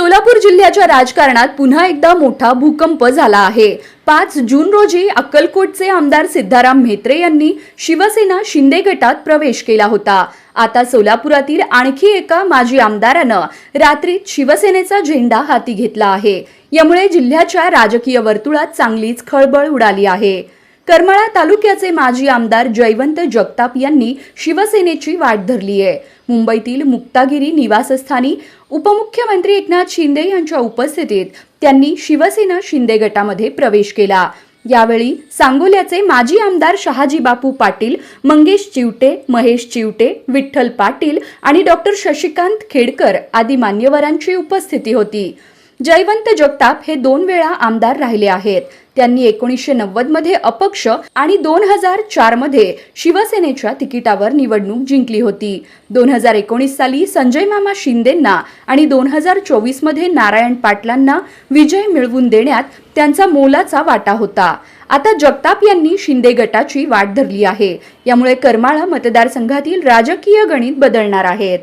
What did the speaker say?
सोलापूर जिल्ह्याच्या राजकारणात पुन्हा एकदा मोठा भूकंप झाला आहे. पाच जून रोजी अक्कलकोटचे आमदार सिद्धाराम म्हेत्रे यांनी शिवसेना शिंदे गटात प्रवेश केला होता. आता सोलापुरातील आणखी एका माजी आमदारानं रात्रीत शिवसेनेचा झेंडा हाती घेतला आहे. यामुळे जिल्ह्याच्या राजकीय वर्तुळात चांगलीच खळबळ उडाली आहे. करमाळा तालुक्याचे माजी आमदार जयवंत जगताप यांनी शिवसेनेची वाट धरली आहे. मुंबईतील मुक्तागिरी निवासस्थानी उपमुख्यमंत्री एकनाथ शिंदे यांच्या उपस्थितीत त्यांनी शिवसेना शिंदे गटामध्ये प्रवेश केला. यावेळी सांगोल्याचे माजी आमदार शहाजी बापू पाटील मंगेश चिवटे महेश चिवटे विठ्ठल पाटील आणि डॉक्टर शशिकांत खेडकर आदी मान्यवरांची उपस्थिती होती. जयवंत जगताप हे दोन वेळा आमदार राहिले आहेत. त्यांनी एकोणीसशे नव्वदमध्ये अपक्ष आणि दोन हजार चारमध्ये शिवसेनेच्या तिकिटावर निवडणूक जिंकली होती. दोन हजार एकोणीस साली संजय मामा शिंदेंना आणि दोन हजार चोवीसमध्ये नारायण पाटलांना विजय मिळवून देण्यात त्यांचा मोलाचा वाटा होता. आता जगताप यांनी शिंदे गटाची वाट धरली आहे. यामुळे करमाळा मतदारसंघातील राजकीय गणित बदलणार आहेत.